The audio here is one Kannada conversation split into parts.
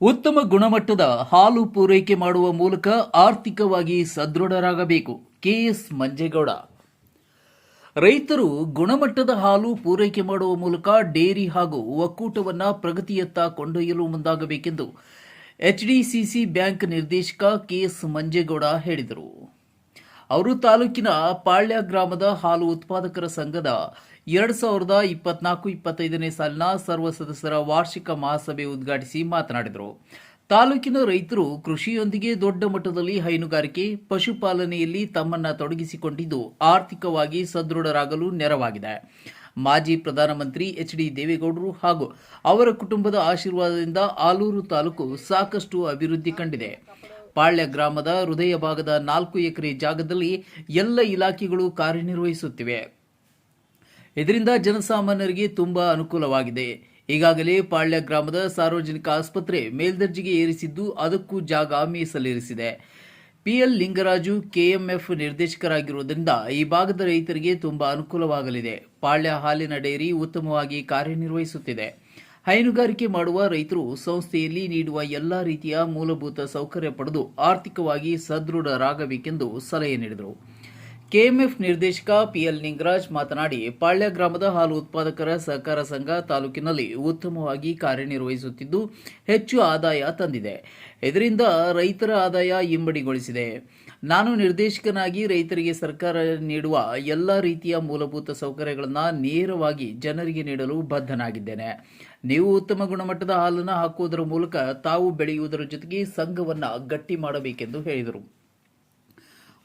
ಉತ್ತಮ ಗುಣಮಟ್ಟದ ಹಾಲು ಪೂರೈಕೆ ಮಾಡುವ ಮೂಲಕ ಆರ್ಥಿಕವಾಗಿ ಸದೃಢರಾಗಬೇಕು. ಕೆಎಸ್ ಮಂಜೇಗೌಡ. ರೈತರು ಗುಣಮಟ್ಟದ ಹಾಲು ಪೂರೈಕೆ ಮಾಡುವ ಮೂಲಕ ಡೇರಿ ಹಾಗೂ ಒಕ್ಕೂಟವನ್ನ ಪ್ರಗತಿಯತ್ತ ಕೊಂಡೊಯ್ಯಲು ಮುಂದಾಗಬೇಕೆಂದು ಎಚ್ಡಿಸಿಸಿ ಬ್ಯಾಂಕ್ ನಿರ್ದೇಶಕ ಕೆಎಸ್ ಮಂಜೇಗೌಡ ಹೇಳಿದರು. ಅವರು ತಾಲೂಕಿನ ಪಾಳ್ಯ ಗ್ರಾಮದ ಹಾಲು ಉತ್ಪಾದಕರ ಸಂಘದ ಎರಡ್ ಸಾವಿರದ ಇಪ್ಪತ್ನಾಲ್ಕು, ಇಪ್ಪತ್ತೈದನೇ ಸಾಲಿನ ಸರ್ವ ಸದಸ್ಯರ ವಾರ್ಷಿಕ ಮಹಾಸಭೆ ಉದ್ಘಾಟಿಸಿ ಮಾತನಾಡಿದರು. ತಾಲೂಕಿನ ರೈತರು ಕೃಷಿಯೊಂದಿಗೆ ದೊಡ್ಡ ಮಟ್ಟದಲ್ಲಿ ಹೈನುಗಾರಿಕೆ, ಪಶುಪಾಲನೆಯಲ್ಲಿ ತಮ್ಮನ್ನ ತೊಡಗಿಸಿಕೊಂಡಿದ್ದು ಆರ್ಥಿಕವಾಗಿ ಸದೃಢರಾಗಲು ನೆರವಾಗಿದೆ. ಮಾಜಿ ಪ್ರಧಾನಮಂತ್ರಿ ಎಚ್ ಡಿ ದೇವೇಗೌಡರು ಹಾಗೂ ಅವರ ಕುಟುಂಬದ ಆಶೀರ್ವಾದದಿಂದ ಆಲೂರು ತಾಲೂಕು ಸಾಕಷ್ಟು ಅಭಿವೃದ್ಧಿ ಕಂಡಿದೆ. ಪಾಳ್ಯ ಗ್ರಾಮದ ಹೃದಯ ಭಾಗದ ನಾಲ್ಕು ಎಕರೆ ಜಾಗದಲ್ಲಿ ಎಲ್ಲ ಇಲಾಖೆಗಳು ಕಾರ್ಯನಿರ್ವಹಿಸುತ್ತಿವೆ. ಇದರಿಂದ ಜನಸಾಮಾನ್ಯರಿಗೆ ತುಂಬಾ ಅನುಕೂಲವಾಗಿದೆ. ಈಗಾಗಲೇ ಪಾಳ್ಯ ಗ್ರಾಮದ ಸಾರ್ವಜನಿಕ ಆಸ್ಪತ್ರೆ ಮೇಲ್ದರ್ಜೆಗೆ ಏರಿಸಿದ್ದು ಅದಕ್ಕೂ ಜಾಗ ಮೀಸಲಿರಿಸಿದೆ. ಪಿಎಲ್ ಲಿಂಗರಾಜು ಕೆಎಂಎಫ್ ನಿರ್ದೇಶಕರಾಗಿರುವುದರಿಂದ ಈ ಭಾಗದ ರೈತರಿಗೆ ತುಂಬಾ ಅನುಕೂಲವಾಗಲಿದೆ. ಪಾಳ್ಯ ಹಾಲಿನ ಡೈರಿ ಉತ್ತಮವಾಗಿ ಕಾರ್ಯನಿರ್ವಹಿಸುತ್ತಿದೆ. ಹೈನುಗಾರಿಕೆ ಮಾಡುವ ರೈತರು ಸಂಸ್ಥೆಯಲ್ಲಿ ನೀಡುವ ಎಲ್ಲಾ ರೀತಿಯ ಮೂಲಭೂತ ಸೌಕರ್ಯ ಪಡೆದು ಆರ್ಥಿಕವಾಗಿ ಸದೃಢರಾಗಬೇಕೆಂದು ಸಲಹೆ ನೀಡಿದರು. ಕೆಎಂಎಫ್ ನಿರ್ದೇಶಕ ಪಿಎಲ್ ನಿಂಗರಾಜ್ ಮಾತನಾಡಿ, ಪಾಳ್ಯ ಗ್ರಾಮದ ಹಾಲು ಉತ್ಪಾದಕರ ಸಹಕಾರ ಸಂಘ ತಾಲೂಕಿನಲ್ಲಿ ಉತ್ತಮವಾಗಿ ಕಾರ್ಯನಿರ್ವಹಿಸುತ್ತಿದ್ದು, ಹೆಚ್ಚು ಆದಾಯ ತಂದಿದೆ. ಇದರಿಂದ ರೈತರ ಆದಾಯ ಇಮ್ಮಡಿಗೊಳಿಸಿದೆ ನಾನು ನಿರ್ದೇಶಕನಾಗಿ ರೈತರಿಗೆ ಸರ್ಕಾರ ನೀಡುವ ಎಲ್ಲ ರೀತಿಯ ಮೂಲಭೂತ ಸೌಕರ್ಯಗಳನ್ನು ನೇರವಾಗಿ ಜನರಿಗೆ ನೀಡಲು ಬದ್ಧನಾಗಿದ್ದೇನೆ. ನೀವು ಉತ್ತಮ ಗುಣಮಟ್ಟದ ಹಾಲನ್ನು ಹಾಕುವುದರ ಮೂಲಕ ತಾವು ಬೆಳೆಯುವುದರ ಜೊತೆಗೆ ಸಂಘವನ್ನು ಗಟ್ಟಿ ಮಾಡಬೇಕೆಂದು ಹೇಳಿದರು.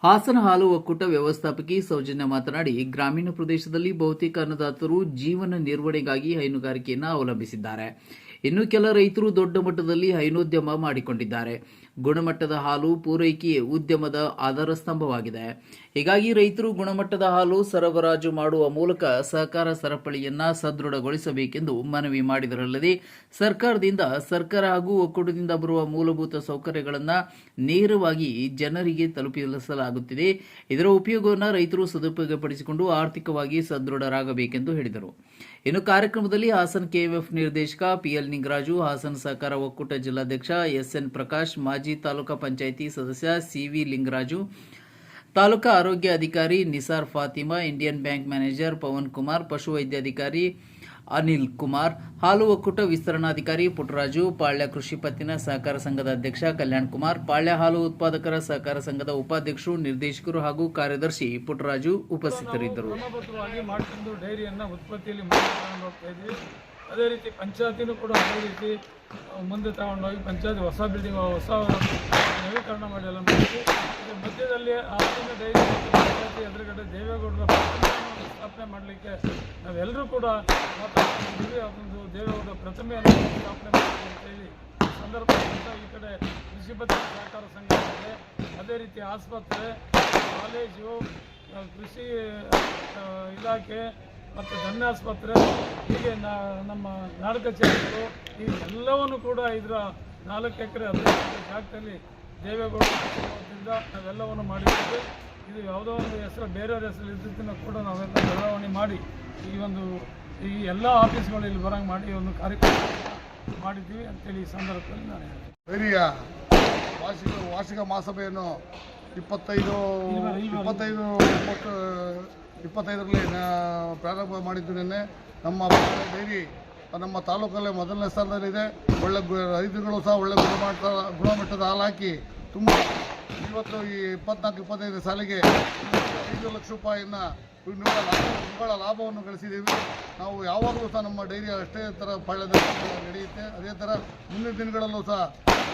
ಹಾಸನ ಹಾಲು ಒಕ್ಕೂಟ ವ್ಯವಸ್ಥಾಪಕಿ ಸೌಜನ್ಯ ಮಾತನಾಡಿ ಗ್ರಾಮೀಣ ಪ್ರದೇಶದಲ್ಲಿ ಬಹುತೇಕ ಅನ್ನದಾತರು ಜೀವನ ನಿರ್ವಹಣೆಗಾಗಿ ಹೈನುಗಾರಿಕೆಯನ್ನು ಅವಲಂಬಿಸಿದ್ದಾರೆ. ಇನ್ನು ಕೆಲ ರೈತರು ದೊಡ್ಡ ಮಟ್ಟದಲ್ಲಿ ಹೈನೋದ್ಯಮ ಮಾಡಿಕೊಂಡಿದ್ದಾರೆ. ಗುಣಮಟ್ಟದ ಹಾಲು ಪೂರೈಕೆ ಉದ್ಯಮದ ಆಧಾರ ಸ್ತಂಭವಾಗಿದೆ. ಹೀಗಾಗಿ ರೈತರು ಗುಣಮಟ್ಟದ ಹಾಲು ಸರಬರಾಜು ಮಾಡುವ ಮೂಲಕ ಸಹಕಾರ ಸರಪಳಿಯನ್ನ ಸದೃಢಗೊಳಿಸಬೇಕೆಂದು ಮನವಿ ಮಾಡಿದರಲ್ಲದೆ, ಸರ್ಕಾರದಿಂದ ಸರ್ಕಾರ ಹಾಗೂ ಒಕ್ಕೂಟದಿಂದ ಬರುವ ಮೂಲಭೂತ ಸೌಕರ್ಯಗಳನ್ನು ನೇರವಾಗಿ ಜನರಿಗೆ ತಲುಪಿಸಲಾಗುತ್ತಿದೆ. ಇದರ ಉಪಯೋಗವನ್ನು ರೈತರು ಸದುಪಯೋಗಪಡಿಸಿಕೊಂಡು ಆರ್ಥಿಕವಾಗಿ ಸದೃಢರಾಗಬೇಕೆಂದು ಹೇಳಿದರು. ಇನ್ನು ಕಾರ್ಯಕ್ರಮದಲ್ಲಿ ಹಾಸನ್ ಕೆಎಫ್ ನಿರ್ದೇಶಕ ಪಿಎಲ್ ನಿಂಗರಾಜು ಹಾಸನ ಸಹಕಾರ ಒಕ್ಕೂಟ ಜಿಲ್ಲಾಧ್ಯಕ್ಷ, ಎಸ್ಎನ್ ಪ್ರಕಾಶ್, ಮಾಜಿ ತಾಲೂಕಾ ಪಂಚಾಯಿತಿ ಸದಸ್ಯ ಸಿವಿ ಲಿಂಗರಾಜು. ತಾಲೂಕಾ ಆರೋಗ್ಯ ಅಧಿಕಾರಿ Nisar Fatima, Indian bank manager Pavan Kumar, ಪಶುವೈದ್ಯಾಧಿಕಾರಿ Anil Kumar, ಹಾಲು ಒಕ್ಕೂಟ ವಿಸ್ತರಣಾಧಿಕಾರಿ ಪುಟ್ಟರಾಜು, ಪಾಳ್ಯ ಕೃಷಿ ಪತ್ತಿನ ಸಹಕಾರ ಸಂಘದ ಅಧ್ಯಕ್ಷ ಕಲ್ಯಾಣ್ ಕುಮಾರ್, ಪಾಳ್ಯ ಹಾಲು ಉತ್ಪಾದಕರ ಸಹಕಾರ ಸಂಘದ ಉಪಾಧ್ಯಕ್ಷರು, ನಿರ್ದೇಶಕರು ಹಾಗೂ ಕಾರ್ಯದರ್ಶಿ ಪುಟ್ಟರಾಜು ಉಪಸ್ಥಿತರಿದ್ದರು. ಅದೇ ರೀತಿ ಪಂಚಾಯತಿನೂ ಕೂಡ ಅದೇ ರೀತಿ ಮುಂದೆ ತಗೊಂಡೋಗಿ ಪಂಚಾಯತ್ ಹೊಸ ಬಿಲ್ಡಿಂಗ್ ಹೊಸ ನವೀಕರಣ ಮಾಡಿ ಎಲ್ಲ ಮಾಡಿದ್ವಿ ಮಧ್ಯದಲ್ಲಿ ಆಗಿನ ಡೈರಿ ಪಂಚಾಯತಿ ಎದುರುಗಡೆ ದೇವೇಗೌಡರ ಸ್ಥಾಪನೆ ಮಾಡಲಿಕ್ಕೆ ನಾವೆಲ್ಲರೂ ಕೂಡ ಮಾತಾಡ್ತಿದ್ದೀವಿ ಅದೊಂದು ದೇವೇಗೌಡರ ಪ್ರತಿಮೆಯನ್ನು ಸ್ಥಾಪನೆ ಅಂತ ಅಂತೇಳಿ ಈ ಸಂದರ್ಭದಿಂದ ಈ ಕಡೆ ಕೃಷಿ ಪತ್ತಿನ ಸಹಕಾರ ಸಂಘ ಇದೆ. ಅದೇ ರೀತಿ ಆಸ್ಪತ್ರೆ, ಕಾಲೇಜು ಕೃಷಿ ಇಲಾಖೆ ಮತ್ತು ಧನ್ಯಾಸ್ಪತ್ರೆ ಹೀಗೆ ನಾ ನಮ್ಮ ನಾಡ ಕಚೇರಿಗಳು ಈ ಎಲ್ಲವನ್ನು ಕೂಡ ಇದರ ನಾಲ್ಕು ಎಕರೆ ಹದಿನೈದು ಎಕರೆ ಜಾಗದಲ್ಲಿ ದೇವೇಗೌಡ ನಾವೆಲ್ಲವನ್ನು ಮಾಡಿದ್ದೇವೆ. ಇದು ಯಾವುದೋ ಒಂದು ಹೆಸರು ಬೇರೆಯವ್ರ ಹೆಸರು ಇದ್ದಿದ್ದನ್ನು ಕೂಡ ನಾವೆಲ್ಲ ಬದಲಾವಣೆ ಮಾಡಿ ಈ ಒಂದು ಈ ಎಲ್ಲ ಆಫೀಸ್ಗಳು ಇಲ್ಲಿ ಬರಂಗೆ ಮಾಡಿ ಈ ಒಂದು ಕಾರ್ಯಕ್ರಮ ಮಾಡಿದ್ದೀವಿ ಅಂತೇಳಿ ಈ ಸಂದರ್ಭದಲ್ಲಿ ನಾನು ಹೇಳಿದೆ ಹಿರಿಯ ವಾರ್ಷಿಕ ವಾರ್ಷಿಕ ಮಹಾಸಭೆಯನ್ನು ಇಪ್ಪತ್ತೈದು ಇಪ್ಪತ್ತೈದು ಇಪ್ಪತ್ತು ಇಪ್ಪತ್ತೈದರಲ್ಲಿ ಪ್ರಾರಂಭ ಮಾಡಿದ್ದು ನಿನ್ನೆ. ನಮ್ಮ ಡೈರಿ ನಮ್ಮ ತಾಲೂಕಲ್ಲೇ ಮೊದಲನೇ ಸ್ಥಾನದಲ್ಲಿದೆ. ಒಳ್ಳೆ ರೈತರುಗಳು ಸಹ ಒಳ್ಳೆ ಗುಣಮಟ್ಟ, ಗುಣಮಟ್ಟದ ಹಾಲು ಹಾಕಿ ತುಂಬ ಇವತ್ತು ಈ ಇಪ್ಪತ್ನಾಲ್ಕು, ಇಪ್ಪತ್ತೈದು ಸಾಲಿಗೆ ಐದು ಲಕ್ಷ ರೂಪಾಯಿನ ನಿವ್ವಳ ಲಾಭ ನಿವ್ವಳ ಲಾಭವನ್ನು ಗಳಿಸಿದ್ದೀವಿ. ನಾವು ಯಾವಾಗಲೂ ಸಹ ನಮ್ಮ ಡೈರಿ ಅಷ್ಟೇ ಥರ ಪಳ್ಳದ ನಡೆಯುತ್ತೆ. ಅದೇ ಥರ ಮುಂದಿನ ದಿನಗಳಲ್ಲೂ ಸಹ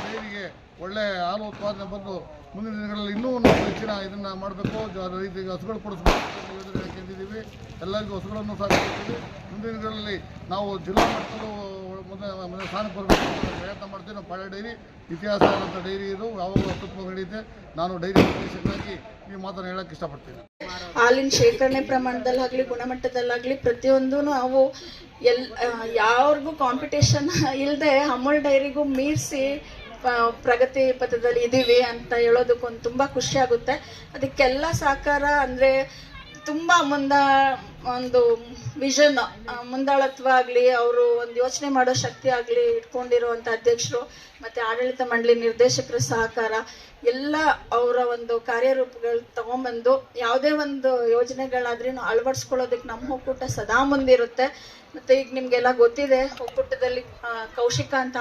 ಡೈರಿಗೆ ಒಳ್ಳೆ ಹಾಲು ಉತ್ಪಾದನೆ ಬಂದು ಮುಂದಿನ ದಿನಗಳಲ್ಲಿ ಇನ್ನೂ ನಾವು ಹೆಚ್ಚಿನ ಇದನ್ನು ಮಾಡಬೇಕು. ರೈತರಿಗೆ ಹಸುಗಳು ಕೊಡಿಸ್ಬೇಕು ಯೋಜನೆ ಹಾಕೊಂಡಿದ್ದೀವಿ ಎಲ್ಲರಿಗೂ ಹಸುಗಳನ್ನು ಸಹ ಮುಂದಿನ ದಿನಗಳಲ್ಲಿ ನಾವು ಜಿಲ್ಲಾ ಮಟ್ಟದಲ್ಲೂ ಮುಂದೆ ಮುಂದೆ ಸ್ಥಾನಕ್ಕೆ ಬರಬೇಕು ಪ್ರಯತ್ನ ಮಾಡ್ತೀವಿ. ನಮ್ಮ ಪಾಳ್ಯ ಡೈರಿ ಇತಿಹಾಸ ಡೈರಿ ಇದು. ಯಾವಾಗಲೂ ಅತ್ಯುತ್ತಮ ನಡೆಯುತ್ತೆ. ನಾನು ಡೈರಿ ನಿರ್ದೇಶಕನಾಗಿ ಈ ಮಾತನ್ನು ಹೇಳೋಕ್ಕೆ ಇಷ್ಟಪಡ್ತೀನಿ. ಹಾಲಿನ ಶೇಖರಣೆ ಪ್ರಮಾಣದಲ್ಲಾಗಲಿ, ಗುಣಮಟ್ಟದಲ್ಲಾಗಲಿ ಪ್ರತಿಯೊಂದು ನಾವು ಎಲ್ ಯಾವ್ರಿಗೂ ಕಾಂಪಿಟೇಷನ್ ಇಲ್ಲದೆ ಅಮೂಲ್ ಡೈರಿಗೂ ಮೀರಿಸಿ ಪ್ರಗತಿ ಪಥದಲ್ಲಿ ಇದ್ದೀವಿ ಅಂತ ಹೇಳೋದಕ್ಕೊಂದು ತುಂಬ ಖುಷಿ ಆಗುತ್ತೆ. ಅದಕ್ಕೆಲ್ಲ ಸಹಕಾರ ಅಂದರೆ ತುಂಬ ಮುಂದ ಒಂದು ವಿಷನ್ ಮುಂದಾಳತ್ವ ಆಗಲಿ, ಅವರು ಒಂದು ಯೋಚನೆ ಮಾಡೋ ಶಕ್ತಿ ಆಗಲಿ ಇಟ್ಕೊಂಡಿರುವಂಥ ಅಧ್ಯಕ್ಷರು, ಮತ್ತು ಆಡಳಿತ ಮಂಡಳಿ ನಿರ್ದೇಶಕರ ಸಹಕಾರ, ಎಲ್ಲ ಅವರ ಒಂದು ಕಾರ್ಯರೂಪಗಳು ತಗೊಂಬಂದು ಯಾವುದೇ ಒಂದು ಯೋಜನೆಗಳಾದ್ರೂ ಅಳವಡಿಸ್ಕೊಳ್ಳೋದಕ್ಕೆ ನಮ್ಮ ಒಕ್ಕೂಟ ಸದಾ ಮುಂದಿರುತ್ತೆ. ಮತ್ತು ಈಗ ನಿಮಗೆಲ್ಲ ಗೊತ್ತಿದೆ, ಒಕ್ಕೂಟದಲ್ಲಿ ಕೌಶಿಕ ಅಂತ